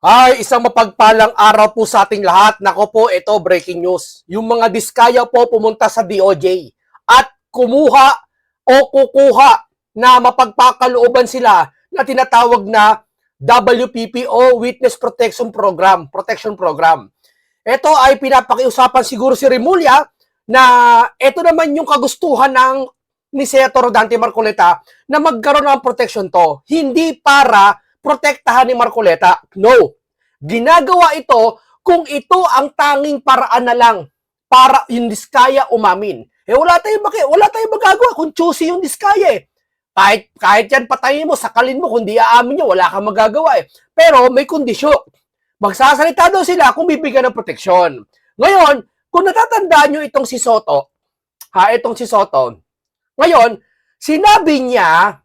Ay, isang mapagpalang araw po sa ating lahat. Nako po, ito breaking news. Yung mga diskaya po pumunta sa DOJ at kumuha o kukuha na mapagpakalooban sila na tinatawag na WPP o Witness Protection Program, Protection Program. Ito ay pinapakiusapan siguro si Remulla na ito naman yung kagustuhan ng ni Senator Dante Marcoleta na magkaroon ng protection to. Hindi para protektahan ni Marcoleta. No. Ginagawa ito kung ito ang tanging paraan na lang para yung diskaya umamin. Eh wala tayong maki, wala tayong magagawa kung choosy yung diskaya eh. Kahit, kahit yan patayin mo, sakalin mo, kung di aamin nyo, wala kang magagawa eh. Pero may kondisyon. Magsasalita daw sila kung bibigyan ng proteksyon. Ngayon, kung natatandaan nyo itong si Soto, ha, itong si Soto, ngayon, sinabi niya,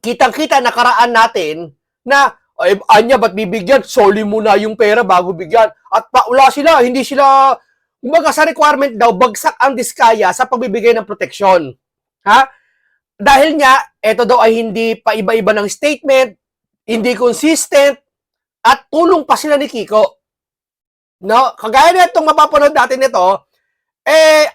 kitang-kita nakaraan natin, na, ay, anya, ba't bibigyan? Soli muna yung pera bago bigyan. At pa, wala sila, hindi sila, umaga sa requirement daw, bagsak ang diskaya sa pagbibigay ng proteksyon. Ha? Dahil nga, ito daw ay hindi pa iba-iba ng statement, hindi consistent, at tulong pa sila ni Kiko. No? Kagaya na itong mapapanood natin nito, eh,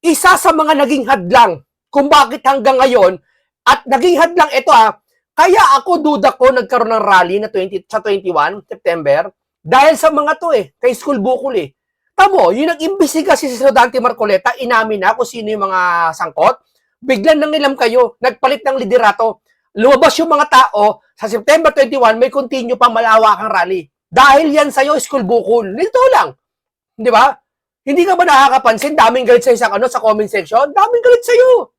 isa sa mga naging hadlang kung bakit hanggang ngayon, at naging hadlang ito ah, kaya ako duda ko nagkaroon ng rally na 20, sa 21 September dahil sa mga to eh, kay School Bukol eh. Tamo, yung nag-imbestiga si Sir Dante Marcoleta, inamin na kung sino yung mga sangkot, biglan nang nilam kayo, nagpalit ng liderato. Lumabas yung mga tao, sa September 21, may continue pang malawakang rally. Dahil yan sa'yo, School Bukol. Nito lang. Di ba? Hindi ka ba nakakapansin, daming galit sa isang ano, sa comment section? Daming galit sa'yo.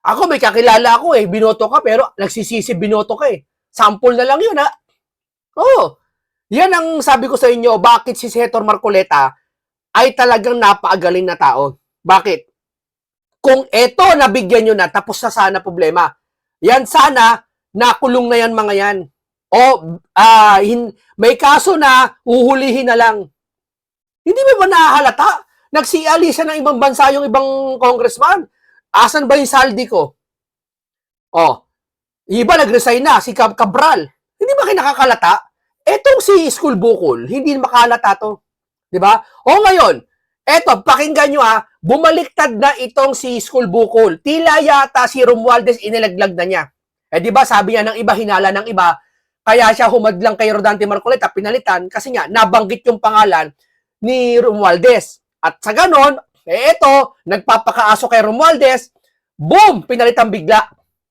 Ako, may kakilala ako eh, binoto ka, pero nagsisisi binoto ka eh. Sample na lang yun ha. Oo. Yan ang sabi ko sa inyo, bakit si Senator Marcoleta ay talagang napakagaling na tao. Bakit? Kung eto nabigyan nyo na, tapos na sana problema. Yan sana, nakulong na yan mga yan. O ah, hin- may kaso na, uhulihin na lang. Hindi mo ba nahahalata? Nagsiali siya ng ibang bansa yung ibang congressman. Asan ba yung saldi ko? Oh, iba nag-resign na, si Cab Cabral. Hindi ba kayo nakakalata? Etong si School Bukol, hindi makalata to. Di ba? O ngayon, eto, pakinggan nyo ha, bumaliktad na itong si School Bukol. Tila yata si Romualdez inilaglag na niya. Eh di ba sabi niya ng iba, hinala ng iba, kaya siya humadlang kay Rodante Marcoleta, pinalitan, kasi nga, nabanggit yung pangalan ni Romualdez. At sa ganon, eh eto, nagpapakaaso kay Romualdez, boom, pinalitan bigla.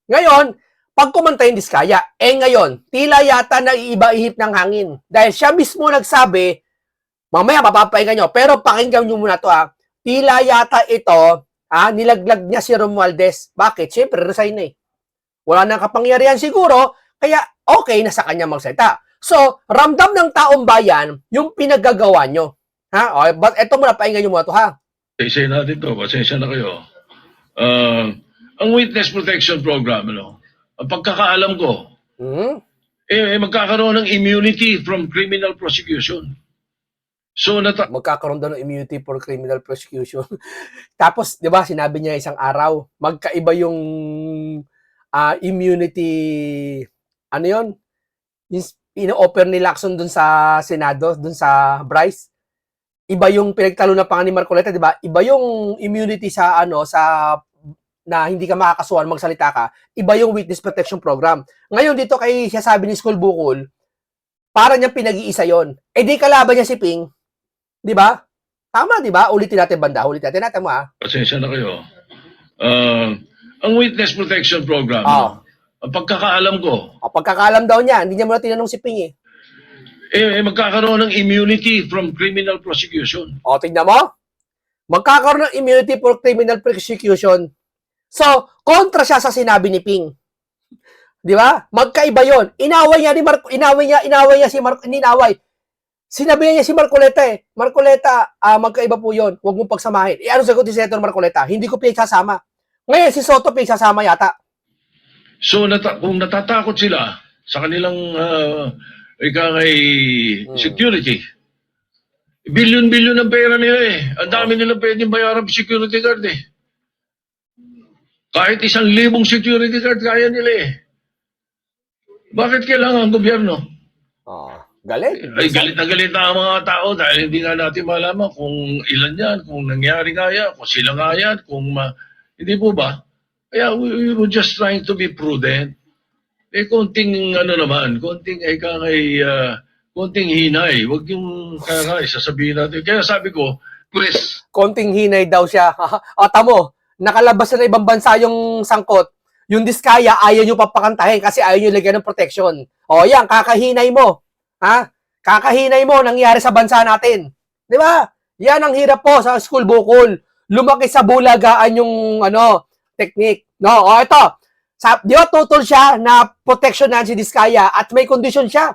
Ngayon, pag kumanta yung diskaya, eh ngayon, tila yata na iiba ihip ng hangin. Dahil siya mismo nagsabi, mamaya mapapahinga nyo, pero pakinggan nyo muna to ha, tila yata ito, ha, nilaglag niya si Romualdez. Bakit? Siyempre, resign na eh. Wala nang kapangyarihan siguro, kaya okay na sa kanya magsalita. So, ramdam ng taong bayan yung pinaggagawa nyo. Ha? O, but eto muna, pakinggan nyo muna to ha. Isa natin to, pasensya na kayo. Ah, ang Witness Protection Program, ano, ang pagkakaalam ko, Hmm? eh, eh, magkakaroon ng immunity from criminal prosecution. So, nata- magkakaroon daw ng immunity for criminal prosecution. Tapos, 'di ba, sinabi niya isang araw, magkaiba yung ah, immunity ano 'yon? Yung ino-offer ni Lacson dun sa Senado, dun sa Bryce. Iba yung pinagtalo na pang ni Marcoleta, 'di ba? Iba yung immunity sa ano sa na hindi ka makakasuhan, magsalita ka, iba yung witness protection program. Ngayon dito kay siya sabi ni School Bukol, para niya pinag-iisa yon. Eh di kalaban niya si Ping, Di ba? Tama, di ba? Ulitin natin banda. Ulitin natin natin mo, ah. pasensya na kayo. Ah, ang Witness Protection Program, ano, ang pagkakaalam ko, O, pagkakalam daw niya, hindi niya muna tinanong si Ping, eh. Eh, eh, magkakaroon ng immunity from criminal prosecution. O, tignan mo. Magkakaroon ng immunity for criminal prosecution. So, kontra siya sa sinabi ni Ping. Di ba? Magkaiba yon. Inaway niya ni Mar inaway niya, inaway niya si Mar inaway. Sinabi niya si Marcoleta eh. Marcoleta, ah, magkaiba po yon. Huwag mong pagsamahin. Eh, ano sagot ni Senator Marcoleta? Hindi ko pinagsasama. Ngayon, si Soto pinagsasama yata. So, nata- kung natatakot sila sa kanilang uh, ika kay Hmm. security, bilyon-bilyon ang pera nila eh. Ang dami nila pwedeng bayaran sa security guard eh. Kahit isang libong security guard, kaya nila eh. Bakit kailangan ang gobyerno? Oh. Galing. Ay, galit na galit na ang mga tao dahil hindi nga natin malaman kung ilan yan, kung nangyari nga yan, kung sila nga yan, kung ma... Hindi po ba? Kaya we, we were just trying to be prudent. Eh, konting ano naman, konting eh kay, uh, konting hinay. Huwag yung kaya sasabihin natin. Kaya sabi ko, pues, konting hinay daw siya. o, tamo, nakalabas na ng ibang bansa yung sangkot. Yung Diskaya, ayaw nyo papakantahin kasi ayaw nyo lagyan ng protection. O, yan, kakahinay mo. Ha? Kakahinay mo, nangyari sa bansa natin. Di ba? Yan ang hirap po sa school bukol. Lumaki sa bulagaan yung, ano, technique. No, o, ito. Sa, di ba, tutol siya na protection na si Diskaya at may condition siya.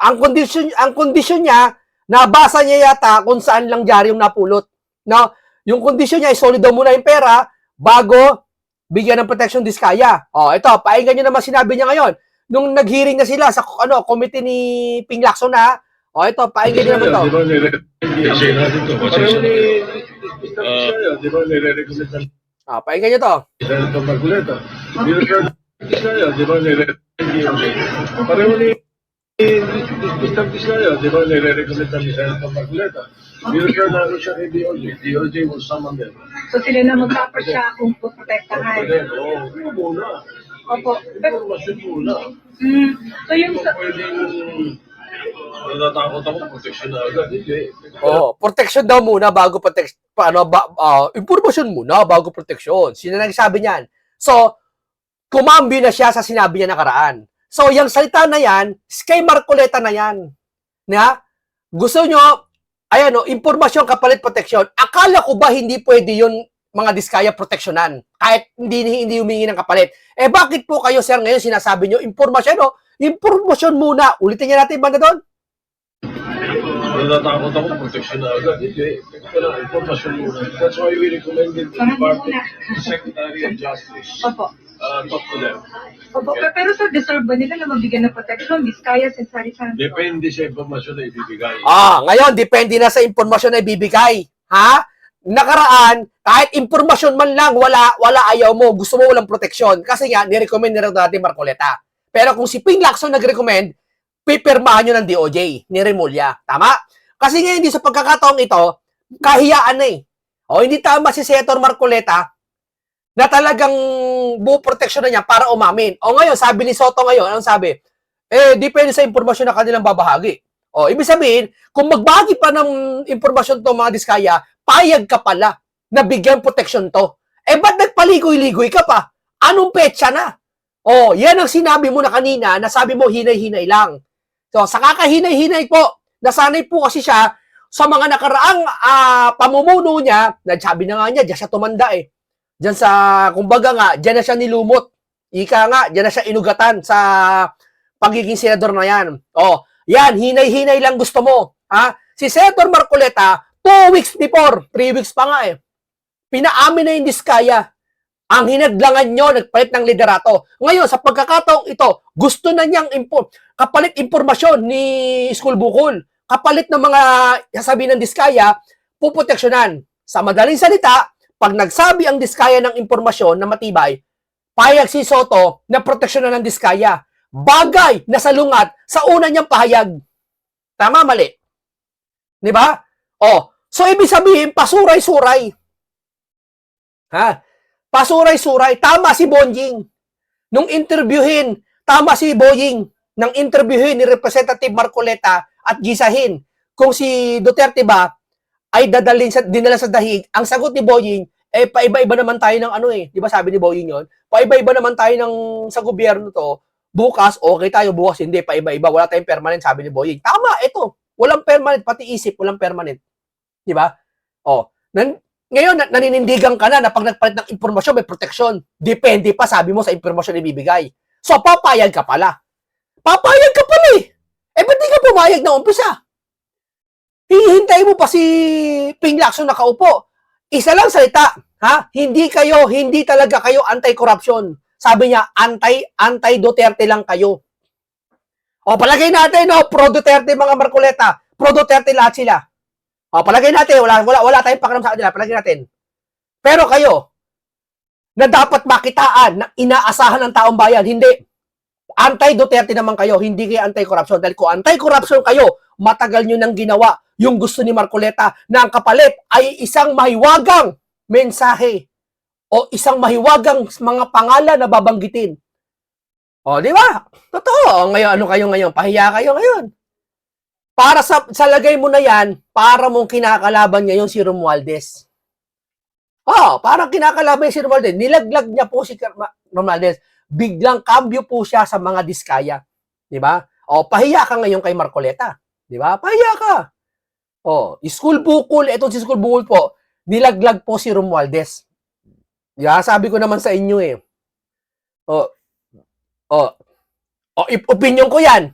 Ang condition, ang condition niya, nabasa niya yata kung saan lang dyari yung napulot. No? Yung kondisyon niya, solid daw muna yung pera bago bigyan ng protection diskaya. Oh, ito, painggan niyo naman sinabi niya ngayon. Nung nag-hearing na sila sa ano, committee ni Ping Lacson na, oh, ito, painggan niyo naman to. Di ba. Ah. Nire-recommend Ah, painggan niyo to. Senator Marcoleta. Mr. Tisaya, di ba nire-recommend Pareho ni Mr. Tisaya, di ba nire-recommend ng Senator Marcoleta. Mr. Naro siya kay DOJ. DOJ will summon them. So sila na magpapar siya kung puprotektahan. Then, oh, muna. Opo. Informasyon muna. mm, so yung sa, pwedeng natatakot ako, protection na agad. Hindi. Oh, protection daw muna bago protect paano ba ah, impormasyon muna bago protection. Sino nagsabi niyan? So, kumambi na siya sa sinabi niya nakaraan. So, yung salita na yan, kay Marcoleta na yan. Na, gusto nyo, ayan o, impormasyon kapalit protection. Akala ko ba hindi pwede yun mga diskaya proteksyonan? Kahit hindi, hindi humingi ng kapalit. Eh, bakit po kayo, sir, ngayon sinasabi nyo, impormasyon o, impormasyon muna. Ulitin niya natin, banda doon. Natatakot ako, protection na agad. Hindi. Kailangan informasyon muna. That's why we recommended the Department Secretary of Justice opo. uh, talk to them. Opo. Pero, pero sa deserve ba nila na mabigyan ng protection? Biskaya, Sensari Santos. Depende sa informasyon na ibibigay. Ah, ngayon, depende na sa impormasyon na ibibigay. Ha? Nakaraan, kahit impormasyon man lang, wala, wala ayaw mo, gusto mo walang proteksyon. Kasi nga, nirecommend ni natin Marcoleta. Pero kung si Ping Lacson nag-recommend, pipirmahan nyo ng DOJ, ni Remulla. Tama? Kasi ngayon, hindi sa pagkakataong ito, kahiyaan na eh. O, hindi tama si Senator Marcoleta na talagang buo proteksyon na niya para umamin. O ngayon, sabi ni Soto ngayon, anong sabi? Eh, depende sa impormasyon na kanilang babahagi. O, ibig sabihin, kung magbagi pa ng impormasyon to mga diskaya, payag ka pala na bigyan protection to. Eh, ba't nagpaligoy-ligoy ka pa? Anong petsa na? O, yan ang sinabi mo na kanina, na sabi mo hinay-hinay lang. So, sa kakahinay-hinay po, nasanay po kasi siya sa mga nakaraang ah, pamumuno niya, nagsabi na nga niya, diyan siya tumanda eh. Diyan sa, kumbaga nga, diyan na siya nilumot. Ika nga, diyan na siya inugatan sa pagiging senador na yan. O, yan, hinay-hinay lang gusto mo. Ha? Si Senator Marcoleta, two weeks before, three weeks pa nga eh, pinaamin na yung diskaya. Ang hinadlangan nyo, nagpalit ng liderato. Ngayon, sa pagkakataong ito, gusto na niyang impo, kapalit impormasyon ni School Bukol, kapalit ng mga sasabihin ng diskaya, puproteksyonan. Sa madaling salita, pag nagsabi ang diskaya ng impormasyon na matibay, payag si Soto na proteksyonan ng diskaya. Bagay na salungat sa una niyang pahayag. Tama, mali. Di ba? Oh, so ibig sabihin, pasuray-suray. Ha? Pasuray-suray. Tama si Bonjing. Nung interviewin, tama si Boying nang interviewin ni Representative Marcoleta at gisahin kung si Duterte ba ay dadalhin sa dinala sa dahig. Ang sagot ni Boying, eh paiba-iba naman tayo ng ano eh. Di ba sabi ni Boying yon? Paiba-iba naman tayo ng sa gobyerno to. Bukas, okay tayo. Bukas, hindi. Paiba-iba. Wala tayong permanent, sabi ni Boying. Tama, ito. Walang permanent. Pati isip, walang permanent. Di ba? Oh, nan ngayon, na- naninindigan ka na na pag nagpalit ng impormasyon, may protection. Depende pa, sabi mo, sa impormasyon na ibibigay. So, papayag ka pala. Papayag ka pala eh. Eh, ba't di ka pumayag na umpisa? Hihintay mo pa si Ping Lacson nakaupo. Isa lang salita, ha? Hindi kayo, hindi talaga kayo anti-corruption. Sabi niya, anti, anti-Duterte lang kayo. O, palagay natin, no, pro-Duterte mga Marcoleta. Pro-Duterte lahat sila. O, palagay natin, wala, wala, wala tayong pakiram sa kanila, palagay natin. Pero kayo, na dapat makitaan, na inaasahan ng taong bayan, hindi. Anti-Duterte naman kayo, hindi kayo anti-corruption. Dahil kung anti-corruption kayo, matagal nyo nang ginawa yung gusto ni Marcoleta na ang kapalit ay isang mahiwagang mensahe o isang mahiwagang mga pangalan na babanggitin. O, di ba? Totoo. Ngayon, ano kayo ngayon? Pahiya kayo ngayon. Para sa, sa lagay mo na yan, para mong kinakalaban ngayon si Romualdez. Oh, parang kinakalaban niya si Romualdez. Nilaglag niya po si Romualdez. Biglang cambio po siya sa mga diskaya. Di ba? O, pahiya ka ngayon kay Marcoleta. Di ba? Pahiya ka. O, school bukol, ito si school bukol po, nilaglag po si Romualdez. Di ba? Sabi ko naman sa inyo eh. O, o, o, ip- opinion ko yan.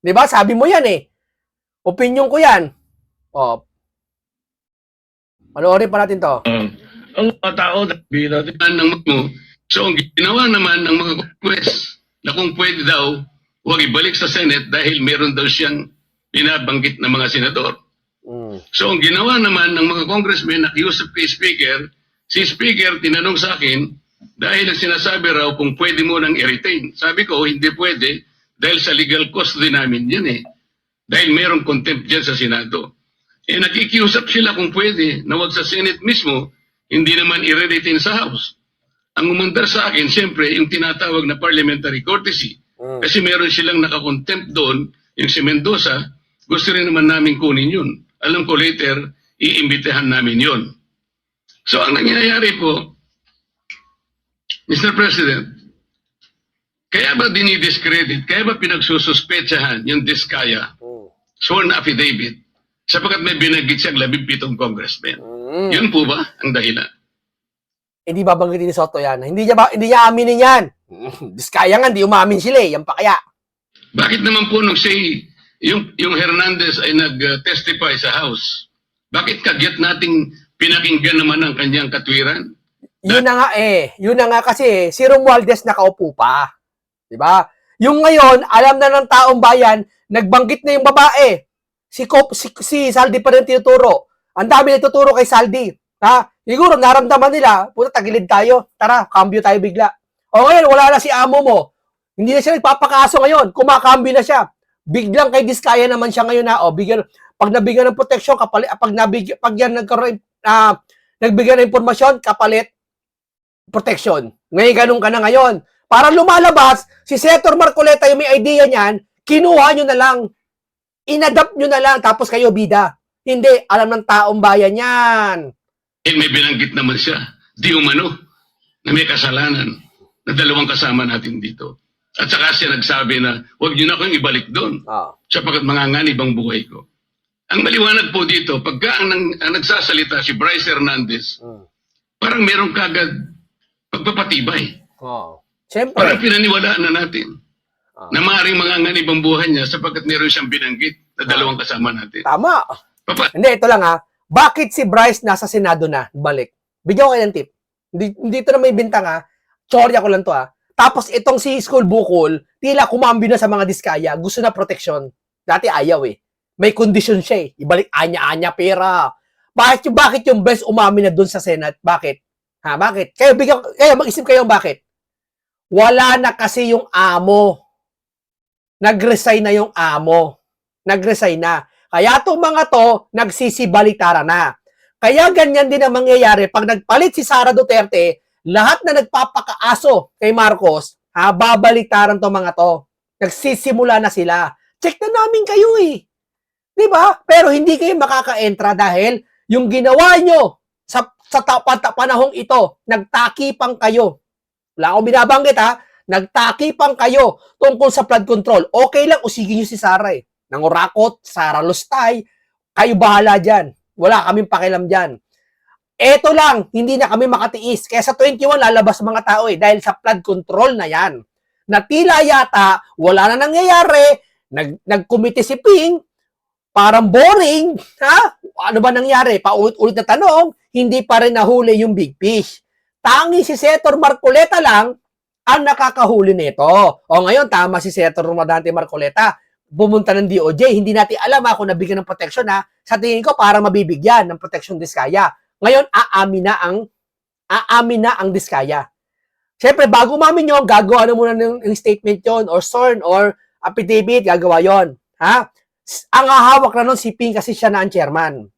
Di ba? Sabi mo yan eh. Opinion ko yan. O, panoorin pa natin to. Uh, ang mga tao, sabihin natin, ng mga mo. So, ang ginawa naman ng mga Congress na kung pwede daw, huwag ibalik sa Senate dahil meron daw siyang binabanggit na mga senador. Mm. So, ang ginawa naman ng mga congressmen, nakiusap kay Speaker, si Speaker tinanong sa akin, dahil ang sinasabi raw kung pwede mo nang i-retain. Sabi ko, hindi pwede dahil sa legal custody namin yan eh. Dahil merong contempt dyan sa Senado. Eh nakikiusap sila kung pwede na wag sa Senate mismo, hindi naman i-retain sa House. Ang umandar sa akin, siyempre, yung tinatawag na parliamentary courtesy. Mm. Kasi meron silang nakakontempt doon, yung si Mendoza, gusto rin naman namin kunin yun. Alam ko later, iimbitehan namin yun. So ang nangyayari po, Mr. President, kaya ba dinidiscredit, kaya ba pinagsususpetsahan yung Diskaya. Sworn affidavit sapagkat may binagit siyang labing pitong congressman? Mm. Yun po ba ang dahilan? Hindi babanggitin ni Soto yan. Hindi niya, ba, hindi niya aminin yan. Diskaya nga, hindi umamin sila eh. Yan pa kaya. Bakit naman po nung say, yung, yung Hernandez ay nag-testify sa House, bakit kagyat nating pinakinggan naman ang kanyang katwiran? Yun na nga eh. Yun na nga kasi eh, si Romualdez nakaupo pa. Di ba? Yung ngayon, alam na ng taong bayan, nagbanggit na yung babae. Si, Cop, si, si Saldi pa rin tinuturo. Ang dami na tuturo kay Saldi. Ha? Siguro naramdaman nila, puta tagilid tayo. Tara, cambio tayo bigla. O ngayon, wala na si amo mo. Hindi na siya nagpapakaso ngayon. Kumakambyo na siya. Biglang kay Diskaya naman siya ngayon na, o, bigyan, pag nabigyan ng proteksyon, kapalit, pag nabigyan, pag yan nagkaroon, ah, nagbigyan ng impormasyon, kapalit, protection. Ngayon, ganun ka na ngayon. Para lumalabas, si Senator Marcoleta yung may idea niyan, kinuha nyo na lang. Inadapt nyo na lang, tapos kayo bida. Hindi, alam ng taong bayan yan. Eh, may binanggit naman siya, di umano, na may kasalanan na dalawang kasama natin dito. At saka siya nagsabi na, huwag niyo na akong ibalik doon Oh. sapagkat manganganib ang buhay ko. Ang maliwanag po dito, pagka ang, nang, ang nagsasalita si Bryce Hernandez, Mm. parang merong kagad pagpapatibay. Oh. Siyempre. pinaniwalaan na natin Ah. na maaaring manganganib ang buhay niya sapagkat meron siyang binanggit na dalawang kasama natin. Tama. Papa, Hindi, ito lang ha. Bakit si Bryce nasa Senado na? Balik. Bigyan ko kayo ng tip. Hindi, hindi ito na may bintang ha. Chorya ko lang to ha. Tapos itong si School Bukol, tila kumambi na sa mga diskaya. Gusto na protection. Dati ayaw eh. May condition siya eh. Ibalik anya-anya pera. Bakit yung, bakit yung Bryce umami na dun sa Senate? Bakit? Ha, bakit? Kayo, bigyan, kayo mag-isip kayo bakit? Wala na kasi yung amo. Nag-resign na yung amo. Nag-resign na. Kaya itong mga to, nagsisibalitaran na. Kaya ganyan din ang mangyayari pag nagpalit si Sara Duterte, lahat na nagpapakaaso kay Marcos, ha, babalitaran to mga to. Nagsisimula na sila. Check na namin kayo eh. 'Di ba? Pero hindi kayo makaka-entra dahil yung ginawa nyo sa, sa ta- pa- panahong ito, nagtakipang kayo. Wala akong binabanggit ha. Nagtakipang kayo tungkol sa flood control. Okay lang, usigin nyo si Sara eh. Nangurakot, Sara Lustay, kayo bahala dyan. Wala kaming pakialam dyan. Eto lang, hindi na kami makatiis. Kaya sa 21, lalabas mga tao eh, dahil sa flood control na yan. Na tila yata, wala na nangyayari, nag, nagkumite si Ping, parang boring, ha? Ano ba nangyari? Paulit-ulit na tanong, hindi pa rin nahuli yung big fish. Tangi si Senator Marcoleta lang ang nakakahuli nito. O ngayon, tama si Senator Romadante Marcoleta bumunta ng DOJ. Hindi natin alam ha, kung nabigyan ng protection ha. Sa tingin ko, para mabibigyan ng protection diskaya. Ngayon, aamin na ang aamin na ang diskaya. Siyempre, bago umamin yun, gagawa na muna ng, ng statement yon or sworn or affidavit, gagawa yon Ha? Ang hahawak na nun si Ping kasi siya na ang chairman.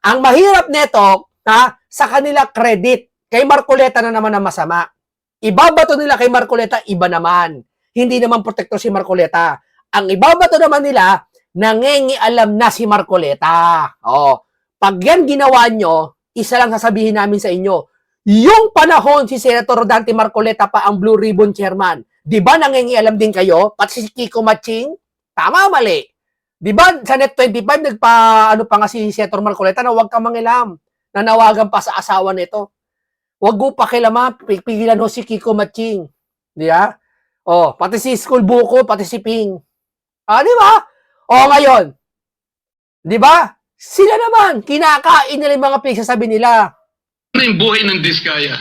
Ang mahirap neto, ha, sa kanila credit. Kay Marcoleta na naman ang masama. Ibabato nila kay Marcoleta, iba naman. Hindi naman protektor si Marcoleta. Ang ibabato naman nila, nangengialam na si Marcoleta. Oh, pag yan ginawa nyo, isa lang sasabihin namin sa inyo, yung panahon si Senator Rodante Marcoleta pa ang Blue Ribbon Chairman, di ba nangengialam din kayo? Pati si Kiko Maching? Tama, mali. Di ba sa Net 25, nagpa, ano pa nga si Senator Marcoleta na huwag kang mangilam. Nanawagan pa sa asawa nito. Huwag mo pakilaman, pigilan ho si Kiko Maching. Di ba? Oh, pati si School Buko, pati si Ping. Ah, di ba? O ngayon, di ba? Sila naman, kinakain nila yung mga pinagsasabi nila. Ano yung buhay ng Diskaya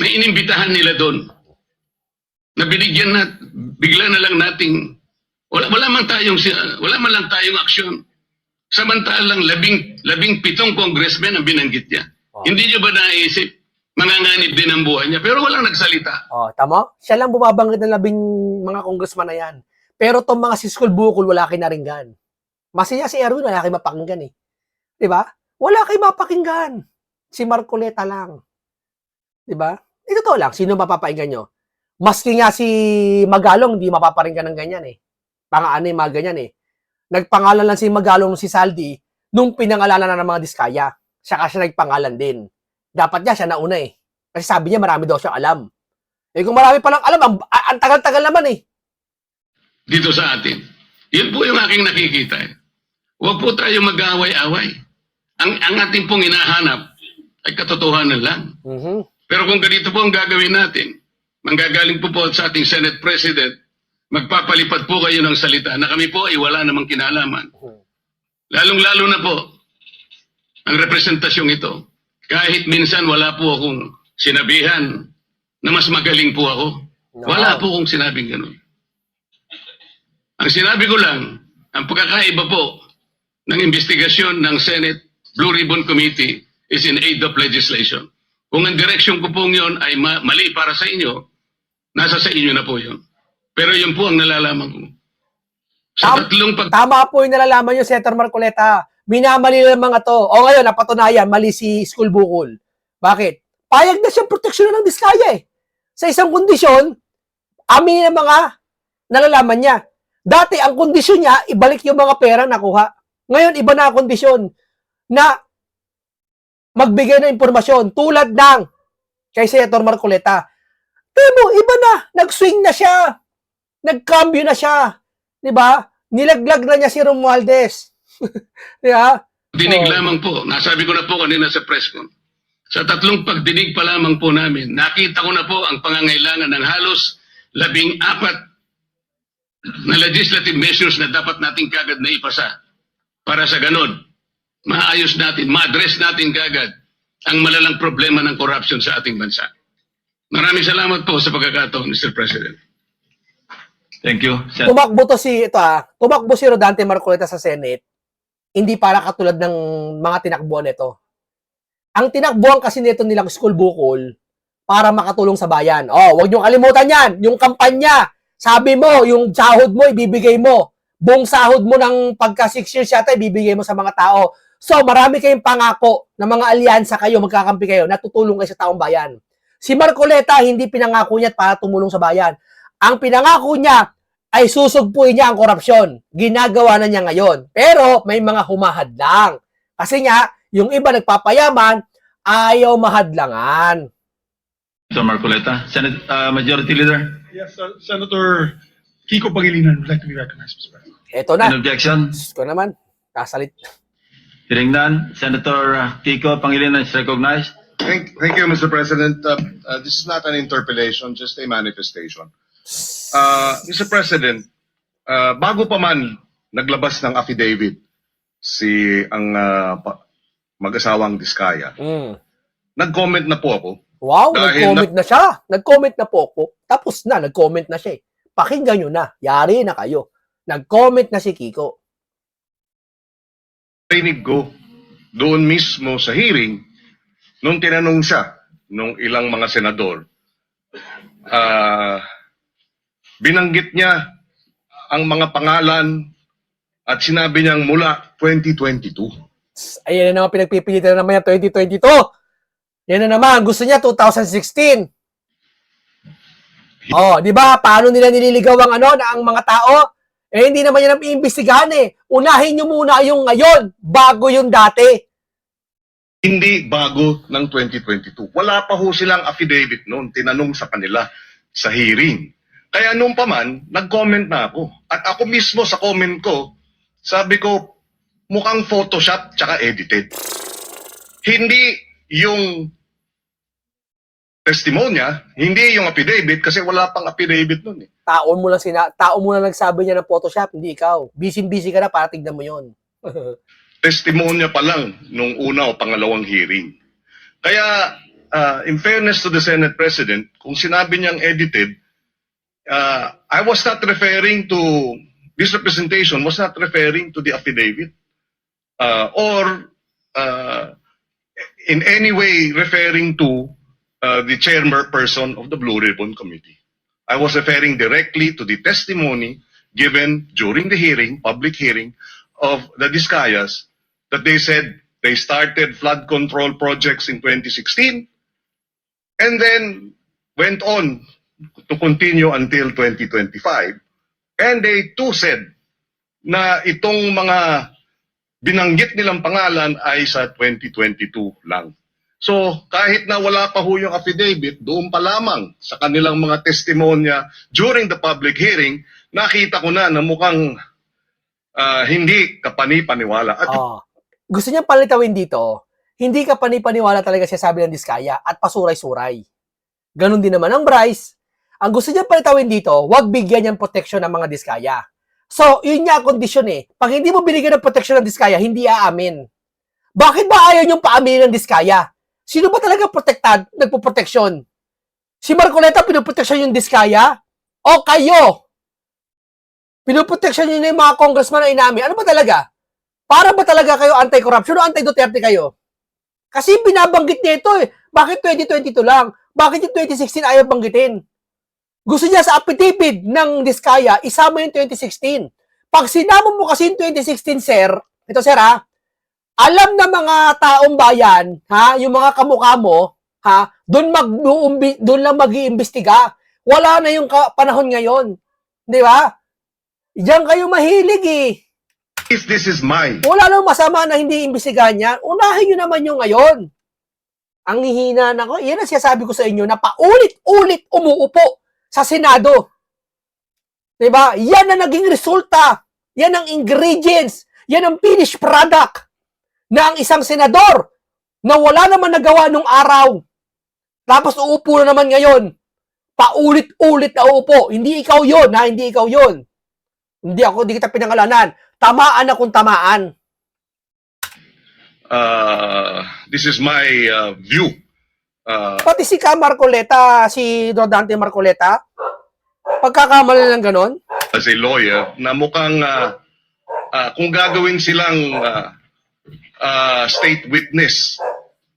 na inimbitahan nila doon? Na binigyan na, bigla na lang nating, wala, wala man tayong, wala man lang tayong aksyon. Samantalang labing, labing pitong congressmen ang binanggit niya. Oh. Hindi niyo ba naisip, manganganib din ang buhay niya, pero walang nagsalita. Oh, tama? Siya lang bumabanggit ng labing mga congressman na yan. Pero tong mga si School Bukol, wala kayo naringgan. Masaya si Erwin, wala kayo mapakinggan eh. Di ba? Wala kayo mapakinggan. Si Marcoleta lang. Di ba? Ito to lang, sino mapapakinggan nyo? Maski nga si Magalong, hindi mapaparinggan ng ganyan eh. Pangaano yung mga ganyan eh. Nagpangalan lang si Magalong si Saldi nung pinangalanan na ng mga diskaya. Saka siya nagpangalan din. Dapat niya siya nauna eh. Kasi sabi niya marami daw siya alam. Eh kung marami palang alam, ang, ang tagal-tagal naman eh. dito sa atin. Yun po yung aking nakikita. eh. Huwag po tayo mag-away-away. Ang, ang ating pong hinahanap ay katotohanan lang. Mhm. Pero kung ganito po ang gagawin natin, manggagaling po po sa ating Senate President, magpapalipad po kayo ng salita na kami po ay wala namang kinalaman. Lalong-lalo na po ang representasyong ito. Kahit minsan wala po akong sinabihan na mas magaling po ako. Wala po akong sinabing ganun. Ang sinabi ko lang, ang pagkakaiba po ng investigasyon ng Senate Blue Ribbon Committee is in aid of legislation. Kung ang direksyon ko pong yun ay ma- mali para sa inyo, nasa sa inyo na po yun. Pero yun po ang nalalaman ko. Sa Tam- tatlong pag... Tama po yung nalalaman yung Senator Marcoleta. Minamali ng mga to. O ngayon, napatunayan, mali si School Bukol. Bakit? Payag na siyang proteksyon ng diskaya eh. Sa isang kondisyon, amin ng mga nalalaman niya. Dati, ang kondisyon niya, ibalik yung mga pera nakuha. Ngayon, iba na ang kondisyon na magbigay ng impormasyon tulad ng kay Senator Marcoleta. Pero iba na, nag-swing na siya. Nagcambio na siya. 'Di ba? Nilaglag na niya si Romualdez. 'Di ba? Dinig Oh. lamang po. Nasabi ko na po kanina sa press con. Sa tatlong pagdinig pa lamang po namin, nakita ko na po ang pangangailangan ng halos labing apat na legislative measures na dapat nating kagad na ipasa para sa ganon. Maayos natin, ma-address natin kagad ang malalang problema ng corruption sa ating bansa. Maraming salamat po sa pagkakataon, Mr. President. Thank you. Sen- Tumakbo to si ito ah. Tumakbo si Rodante Marcoleta sa Senate. Hindi para katulad ng mga tinakbuhan nito. Ang tinakbuhan kasi nito nilang school bukol para makatulong sa bayan. Oh, wag niyo kalimutan 'yan. Yung kampanya, sabi mo, yung sahod mo ibibigay mo. Buong sahod mo ng pagka 6 years yata ibibigay mo sa mga tao. So, marami kayong pangako na mga alyansa kayo, magkakampi kayo, na tutulong kayo sa taong bayan. Si Marcoleta, hindi pinangako niya para tumulong sa bayan. Ang pinangako niya ay susugpuin niya ang korupsyon. Ginagawa na niya ngayon. Pero may mga humahadlang. Kasi nga, yung iba nagpapayaman, ayaw mahadlangan. Senator Marcoleta. Senate uh, Majority Leader. Yes, uh, Senator Kiko Pangilinan would like to be recognized, Mr. President. Ito na. Any objections? Diyos ko naman. Kasalit. Hearing none. Senator uh, Kiko Pangilinan is recognized. Thank, thank you, Mr. President. Uh, uh, this is not an interpellation, just a manifestation. Uh, Mr. President, uh, bago pa man naglabas ng affidavit si ang uh, mag-asawang Diskaya, Mm. nag-comment na po ako. Wow, nag-comment na siya. Nag-comment na po ako. Tapos na, nag-comment na siya eh. Pakinggan nyo na. Yari na kayo. Nag-comment na si Kiko. Rinig ko doon mismo sa hearing nung tinanong siya nung ilang mga senador ah, binanggit niya ang mga pangalan at sinabi niyang mula 2022. Ayan na naman pinagpipilitan na naman yan 2022. Yan na naman, gusto niya 2016. Oh, di ba? Paano nila nililigaw ang ano na ang mga tao? Eh hindi naman yan ang iimbestigahan eh. Unahin niyo muna yung ngayon bago yung dati. Hindi bago ng 2022. Wala pa ho silang affidavit noon. Tinanong sa kanila sa hearing. Kaya nung pa man, nag-comment na ako. At ako mismo sa comment ko, sabi ko, mukhang Photoshop tsaka edited. Hindi yung testimonya, hindi yung affidavit kasi wala pang affidavit noon eh. Taon mo lang sina, taon mo lang nagsabi niya ng Photoshop, hindi ikaw. Busy-busy ka na para tignan mo 'yon. testimonya pa lang nung una o pangalawang hearing. Kaya, uh, in fairness to the Senate President, kung sinabi niyang edited, uh, I was not referring to, this representation was not referring to the affidavit uh, or uh, in any way referring to uh, the chairperson of the Blue Ribbon Committee. I was referring directly to the testimony given during the hearing, public hearing, of the Discayas that they said they started flood control projects in 2016 and then went on to continue until 2025. And they too said na itong mga binanggit nilang pangalan ay sa 2022 lang. So, kahit na wala pa ho yung affidavit, doon pa lamang sa kanilang mga testimonya during the public hearing, nakita ko na na mukhang ah, hindi kapani-paniwala. At Oh. Gusto niya palitawin dito, hindi ka panipaniwala talaga siya sabi ng Diskaya at pasuray-suray. Ganon din naman ang Bryce. Ang gusto niya palitawin dito, wag bigyan niyang protection ng mga Diskaya. So, yun niya ang kondisyon eh. Pag hindi mo binigyan ng protection ng Diskaya, hindi aamin. Bakit ba ayaw niyong paaminin ng Diskaya? Sino ba talaga protektad, nagpo-proteksyon? Si Marcoleta pinoproteksyon yung Diskaya? O kayo? Pinoproteksyon niyo na yung mga congressman na inamin. Ano ba talaga? Para ba talaga kayo anti-corruption o anti-Duterte kayo? Kasi binabanggit niya ito eh. Bakit 2022 lang? Bakit yung 2016 ayaw banggitin? Gusto niya sa affidavit ng Diskaya, isama yung 2016. Pag sinama mo kasi yung 2016, sir, ito sir ha, alam na mga taong bayan, ha, yung mga kamukha mo, ha, doon mag doon lang mag-iimbestiga. Wala na yung panahon ngayon. Di ba? Diyan kayo mahilig eh. if this is my Wala nang masama na hindi imbestigahan niya. Unahin nyo naman yung ngayon. Ang hihina na ko, yan ang sinasabi ko sa inyo na paulit-ulit umuupo sa Senado. Diba? Yan ang naging resulta. Yan ang ingredients. Yan ang finished product na ang isang senador na wala naman nagawa nung araw. Tapos uupo na naman ngayon. Paulit-ulit na uupo. Hindi ikaw yon ha? Hindi ikaw yon Hindi ako, hindi kita pinangalanan. Tamaan akong tamaan. uh, this is my uh, view. Uh, Pati si Ka Marcoleta, si Rodante Marcoleta, pagkakamali lang ganon, as a lawyer na mukhang uh, uh, kung gagawin silang uh, uh, state witness,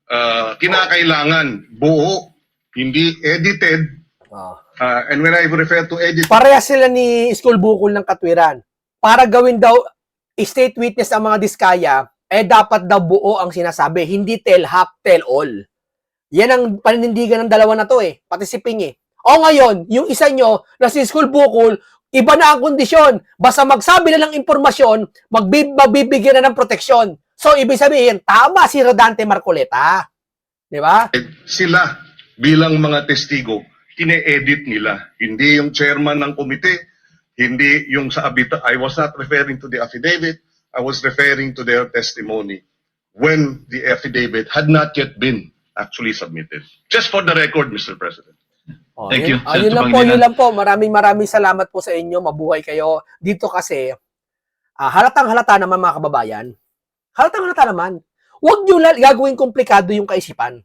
uh, kinakailangan buo, hindi edited. Uh, and when I refer to edit, pareha sila ni School Bukol ng Katwiran. Para gawin daw state witness ang mga diskaya, eh dapat daw buo ang sinasabi, hindi tell half, tell all. Yan ang paninindigan ng dalawa na to eh, pati si Ping eh. O ngayon, yung isa nyo na si School Bukol, iba na ang kondisyon. Basta magsabi na ng impormasyon, magbib magbibigyan na ng proteksyon. So, ibig sabihin, tama si Rodante Marcoleta. Di ba? sila bilang mga testigo, kine-edit nila. Hindi yung chairman ng komite, hindi yung sa abita. I was not referring to the affidavit. I was referring to their testimony when the affidavit had not yet been actually submitted. Just for the record, Mr. President. Oh, Thank yun, you, ah, yun Senator lang po, yun lang po. Maraming maraming salamat po sa inyo. Mabuhay kayo. Dito kasi, ah, halatang halata naman mga kababayan. Halatang halata naman. Huwag nyo lang gagawin komplikado yung kaisipan.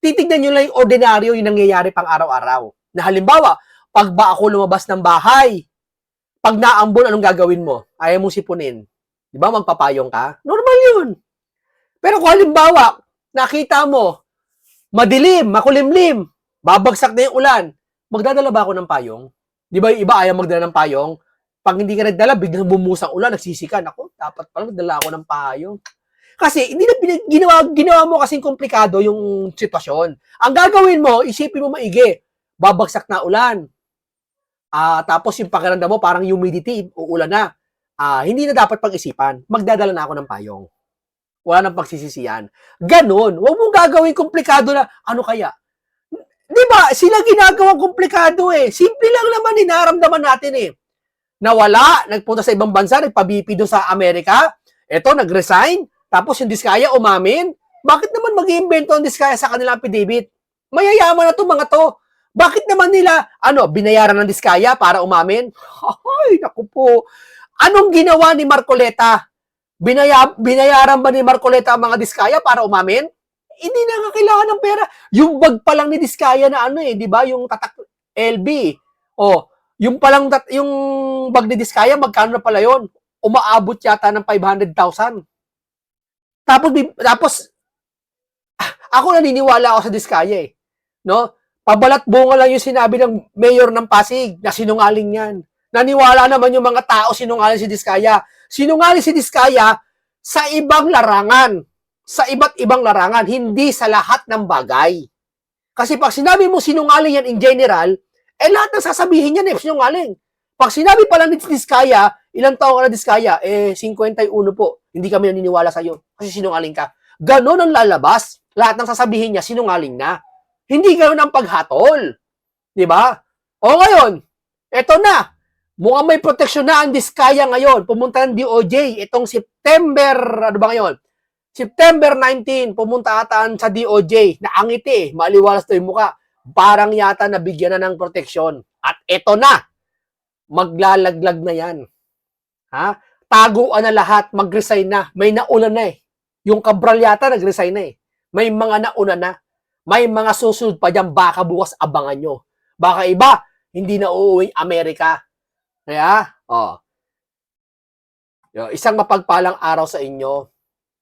Titignan nyo lang yung ordinaryo yung nangyayari pang araw-araw. Na halimbawa, pag ba ako lumabas ng bahay, pag naambon, anong gagawin mo? Ayaw mong sipunin. Di ba? Magpapayong ka? Normal yun. Pero kung halimbawa, nakita mo, madilim, makulimlim, babagsak na yung ulan, magdadala ba ako ng payong? Di ba yung iba ayaw magdala ng payong? Pag hindi ka nagdala, biglang bumusang ulan, nagsisikan. Ako, dapat pala magdala ako ng payong. Kasi hindi na pinag- ginawa, ginawa mo kasing komplikado yung sitwasyon. Ang gagawin mo, isipin mo maigi, babagsak na ulan. Ah, tapos yung pakiramdam mo parang humidity, uulan na. Ah, hindi na dapat pag-isipan. Magdadala na ako ng payong. Wala nang pagsisisiyan. Ganon. Huwag mong gagawin komplikado na, ano kaya? Di ba? Sila ginagawang komplikado eh. Simple lang naman, inaramdaman natin eh. Nawala, nagpunta sa ibang bansa, nagpa-BP doon sa Amerika. Eto, nag-resign. Tapos yung Diskaya umamin. Bakit naman mag-iimbento ang Diskaya sa kanilang affidavit? Mayayaman na to mga to. Bakit naman nila, ano, binayaran ng Diskaya para umamin? Ay, naku po. Anong ginawa ni Marcoleta? Binaya, binayaran ba ni Marcoleta ang mga Diskaya para umamin? Hindi na nga kailangan ng pera. Yung bag pa lang ni Diskaya na ano eh, di ba? Yung tatak LB. O, yung palang tat, yung bag ni Diskaya, magkano na pala yon? Umaabot yata ng 500,000. Tapos, tapos, ako naniniwala ako sa Diskaya eh. No? Pabalat bunga lang yung sinabi ng mayor ng Pasig na sinungaling yan. Naniwala naman yung mga tao sinungaling si Diskaya. Sinungaling si Diskaya sa ibang larangan. Sa iba't ibang larangan, hindi sa lahat ng bagay. Kasi pag sinabi mo sinungaling yan in general, eh lahat ng sasabihin yan eh, sinungaling. Pag sinabi pala ni Diskaya, ilang taong ka na Diskaya? Eh, 51 po. Hindi kami naniniwala sa'yo. Kasi sinungaling ka. Ganon ang lalabas. Lahat ng sasabihin niya, sinungaling na. Hindi ganon ang paghatol. Di ba? O ngayon, eto na. Mukhang may proteksyon na ang Diskaya ngayon. Pumunta ng DOJ. Itong September, ano ba ngayon? September 19, pumunta ataan sa DOJ. Naangiti eh. Maliwalas to yung muka. Parang yata nabigyan na ng proteksyon. At eto na. Maglalaglag na yan. Ha? Taguan na lahat. Mag-resign na. May nauna na eh. Yung Cabral yata nag-resign na eh. May mga nauna na. May mga susunod pa dyan. Baka bukas abangan nyo. Baka iba, hindi na uuwing Amerika. Kaya, oh. Yo, isang mapagpalang araw sa inyo.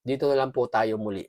Dito na lang po tayo muli.